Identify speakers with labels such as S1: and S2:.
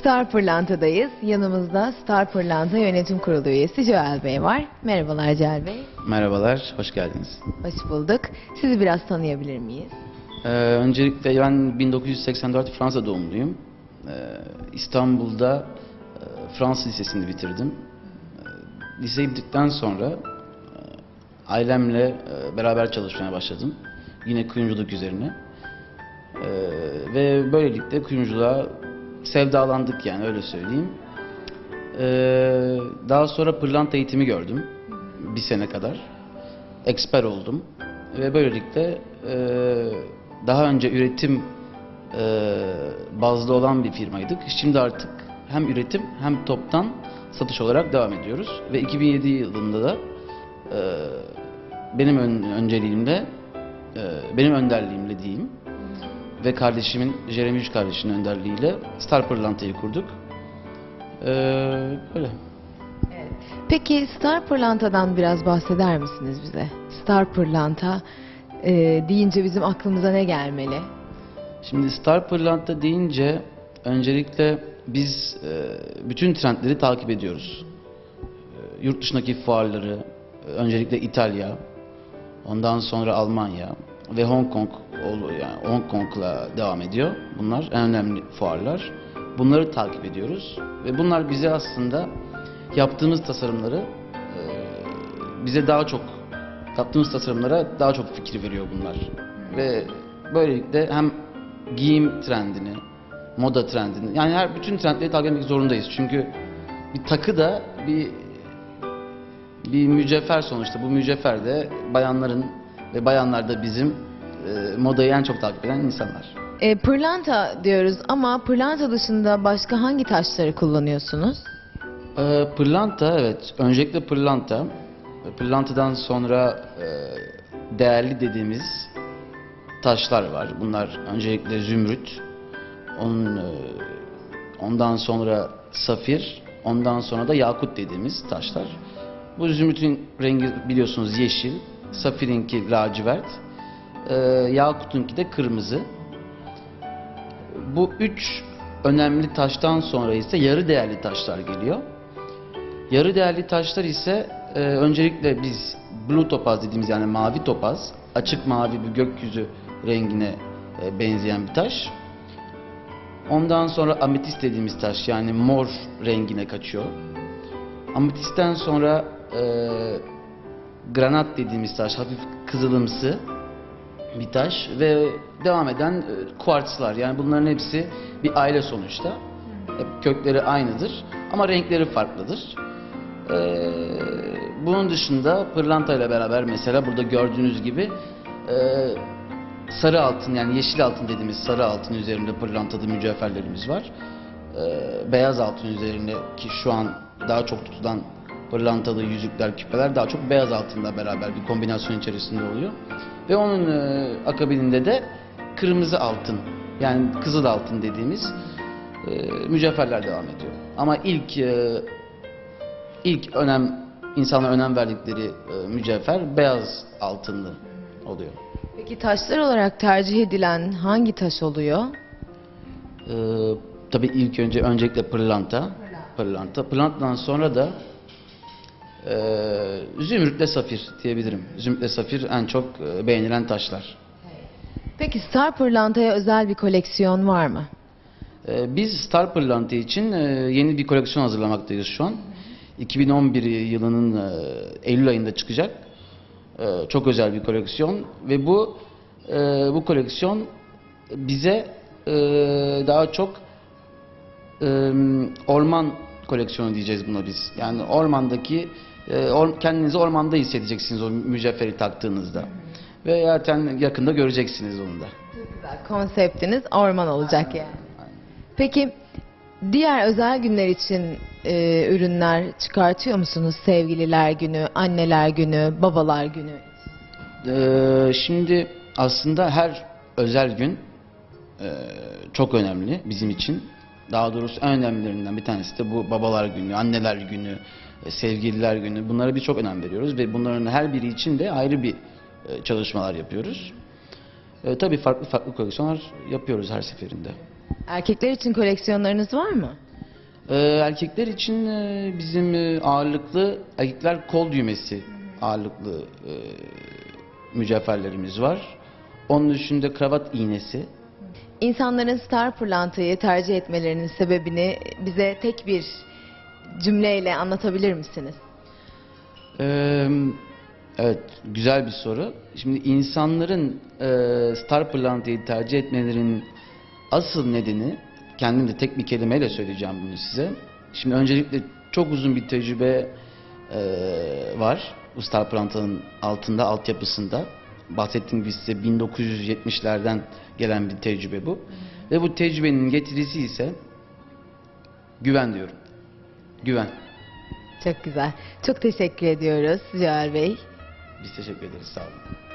S1: Star Pırlanta'dayız. Yanımızda Star Pırlanta Yönetim Kurulu üyesi Joel Bey var. Merhabalar Joel Bey.
S2: Merhabalar, hoş geldiniz.
S1: Hoş bulduk. Sizi biraz tanıyabilir miyiz?
S2: Ee, öncelikle ben 1984 Fransa doğumluyum. Ee, İstanbul'da e, Fransız Lisesi'ni bitirdim. Ee, liseyi bitirdikten sonra e, ailemle e, beraber çalışmaya başladım. Yine kuyumculuk üzerine. Ee, ve böylelikle kuyumculuğa sevdalandık yani öyle söyleyeyim. Ee, daha sonra pırlanta eğitimi gördüm. Bir sene kadar. Eksper oldum. Ve böylelikle e, daha önce üretim e, bazlı olan bir firmaydık. Şimdi artık hem üretim hem toptan satış olarak devam ediyoruz. Ve 2007 yılında da e, benim ön, önceliğimle, e, benim önderliğimle diyeyim ve kardeşimin, Jeremy Üç kardeşinin önderliğiyle Star Pırlanta'yı kurduk. E, böyle.
S1: Peki Star Pırlanta'dan biraz bahseder misiniz bize? Star Pırlanta e, deyince bizim aklımıza ne gelmeli?
S2: Şimdi Star Pırlanta deyince öncelikle biz e, bütün trendleri takip ediyoruz. E, yurt dışındaki fuarları, e, öncelikle İtalya, ondan sonra Almanya ve Hong Kong yani Hong Kong'la devam ediyor. Bunlar en önemli fuarlar. Bunları takip ediyoruz ve bunlar bize aslında yaptığımız tasarımları bize daha çok yaptığımız tasarımlara daha çok fikir veriyor bunlar. Ve böylelikle hem giyim trendini, moda trendini yani her bütün trendleri takip etmek zorundayız. Çünkü bir takı da bir bir mücevher sonuçta. Bu mücevher de bayanların ve bayanlar da bizim e, modayı en çok takip eden insanlar.
S1: E, pırlanta diyoruz ama pırlanta dışında başka hangi taşları kullanıyorsunuz?
S2: Ee, pırlanta evet. Öncelikle pırlanta. Pırlantadan sonra e, değerli dediğimiz taşlar var. Bunlar öncelikle zümrüt. Onun e, ondan sonra safir, ondan sonra da yakut dediğimiz taşlar. Bu zümrütün rengi biliyorsunuz yeşil, safirinki lacivert, e, yakutunki de kırmızı. Bu üç önemli taştan sonra ise yarı değerli taşlar geliyor. Yarı değerli taşlar ise e, öncelikle biz blue topaz dediğimiz yani mavi topaz, açık mavi bir gökyüzü rengine e, benzeyen bir taş. Ondan sonra ametist dediğimiz taş yani mor rengine kaçıyor. Ametistten sonra e, granat dediğimiz taş hafif kızılımsı bir taş ve devam eden e, kuartslar yani bunların hepsi bir aile sonuçta. Hep kökleri aynıdır ama renkleri farklıdır. Ee, bunun dışında pırlanta ile beraber mesela burada gördüğünüz gibi e, sarı altın yani yeşil altın dediğimiz sarı altın üzerinde pırlantalı mücevherlerimiz var. Ee, beyaz altın üzerinde ki şu an daha çok tutulan pırlantalı yüzükler, küpeler daha çok beyaz altınla beraber bir kombinasyon içerisinde oluyor. Ve onun e, akabininde de kırmızı altın yani kızıl altın dediğimiz e, mücevherler devam ediyor. Ama ilk e, ilk önem insanlar önem verdikleri e, mücevher beyaz altınlı oluyor.
S1: Peki taşlar olarak tercih edilen hangi taş oluyor?
S2: Ee, tabii ilk önce öncelikle pırlanta. Pırlanta. Pırlantadan sonra da zümrütle safir diyebilirim. Zümrütle safir en çok e, beğenilen taşlar.
S1: Peki Star Pırlanta'ya özel bir koleksiyon var mı?
S2: Ee, Biz Star Pırlanta için e, yeni bir koleksiyon hazırlamaktayız şu an. 2011 yılının e, Eylül ayında çıkacak. E, Çok özel bir koleksiyon ve bu bu koleksiyon bize daha çok orman koleksiyonu diyeceğiz buna biz. Yani ormandaki or- kendinizi ormanda hissedeceksiniz o mücevheri taktığınızda. Ve zaten yakında göreceksiniz onu da.
S1: Çok güzel. Konseptiniz orman olacak yani. Peki diğer özel günler için e, ürünler çıkartıyor musunuz? Sevgililer günü, anneler günü, babalar günü.
S2: Ee, şimdi aslında her özel gün e, çok önemli bizim için. Daha doğrusu en önemlilerinden bir tanesi de bu babalar günü, anneler günü, sevgililer günü. Bunlara bir çok önem veriyoruz ve bunların her biri için de ayrı bir e, çalışmalar yapıyoruz. E, tabii farklı farklı koleksiyonlar yapıyoruz her seferinde.
S1: Erkekler için koleksiyonlarınız var mı?
S2: Ee, erkekler için e, bizim e, ağırlıklı erkekler kol düğmesi ağırlıklı e, mücevherlerimiz var. Onun dışında kravat iğnesi.
S1: İnsanların star pırlantayı tercih etmelerinin sebebini bize tek bir cümleyle anlatabilir misiniz?
S2: Ee, evet, güzel bir soru. Şimdi insanların e, star pırlantayı tercih etmelerinin asıl nedeni, kendim de tek bir kelimeyle söyleyeceğim bunu size. Şimdi öncelikle çok uzun bir tecrübe e, var bu star pırlantanın altında, altyapısında. Bahsettiğim gibi size 1970'lerden gelen bir tecrübe bu. Ve bu tecrübenin getirisi ise güven diyorum. Güven.
S1: Çok güzel. Çok teşekkür ediyoruz Cevher Bey.
S2: Biz teşekkür ederiz. Sağ olun.